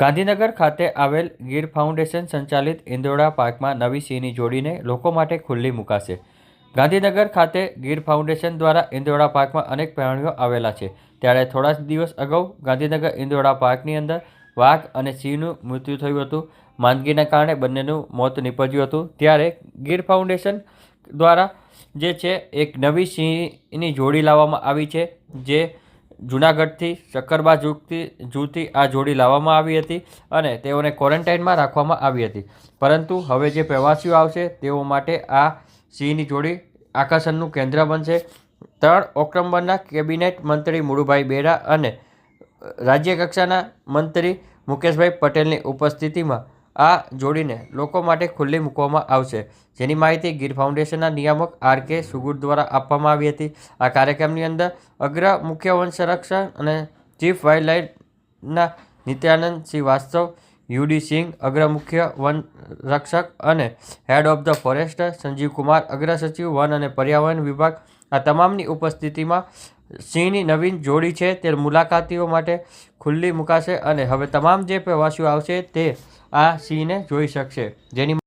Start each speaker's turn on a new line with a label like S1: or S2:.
S1: ગાંધીનગર ખાતે આવેલ ગીર ફાઉન્ડેશન સંચાલિત ઇન્દોરા પાર્કમાં નવી સિંહની જોડીને લોકો માટે ખુલ્લી મુકાશે. ગાંધીનગર ખાતે ગીર ફાઉન્ડેશન દ્વારા ઇન્દોરા પાર્કમાં અનેક પ્રાણીઓ આવેલા છે. ત્યારે થોડા દિવસ અગાઉ ગાંધીનગર ઇન્દોરા પાર્કની અંદર વાઘ અને સિંહનું મૃત્યુ થયું હતું. માંદગીના કારણે બંનેનું મોત નીપજ્યું હતું. ત્યારે ગીર ફાઉન્ડેશન દ્વારા જે છે, એક નવી સિંહની જોડી લાવવામાં આવી છે, જે જુનાગઢથી ચક્કરબા જૂથથી જૂથી આ જોડી લાવવામાં આવી હતી અને તેઓને ક્વોરન્ટાઇનમાં રાખવામાં આવી હતી. પરંતુ હવે જે પ્રવાસીઓ આવશે, તેઓ માટે આ સિંહની જોડી આકર્ષણનું કેન્દ્ર બનશે. ત્રણ ઓક્ટોબરના કેબિનેટ મંત્રી મુળુભાઈ બેરા અને રાજ્ય કક્ષાના મંત્રી મુકેશભાઈ પટેલની ઉપસ્થિતિમાં આ જોડીને લોકો માટે ખુલ્લી મૂકવામાં આવશે. જેની માહિતી ગીર ફાઉન્ડેશનના નિયામક આર કે સુગુર દ્વારા આપવામાં આવી હતી. આ કાર્યક્રમની અંદર અગ્ર મુખ્ય વન સંરક્ષક અને ચીફ વાઇલ્ડ લાઇફના નિત્યાનંદ શ્રીવાસ્તવ યુડી સિંહ અગ્ર મુખ્ય વન રક્ષક અને head of the forest Sanjeev Kumar, અગ્ર સચિવ વન અને પર્યાવરણ વિભાગ. આ તમામની ઉપસ્થિતિમાં સિંહની નવીન જોડી છે તે મુલાકાતીઓ માટે ખુલ્લી મુકાશે અને હવે તમામ જે પ્રવાસીઓ આવશે તે આ સિંહને જોઈ શકશે. જેની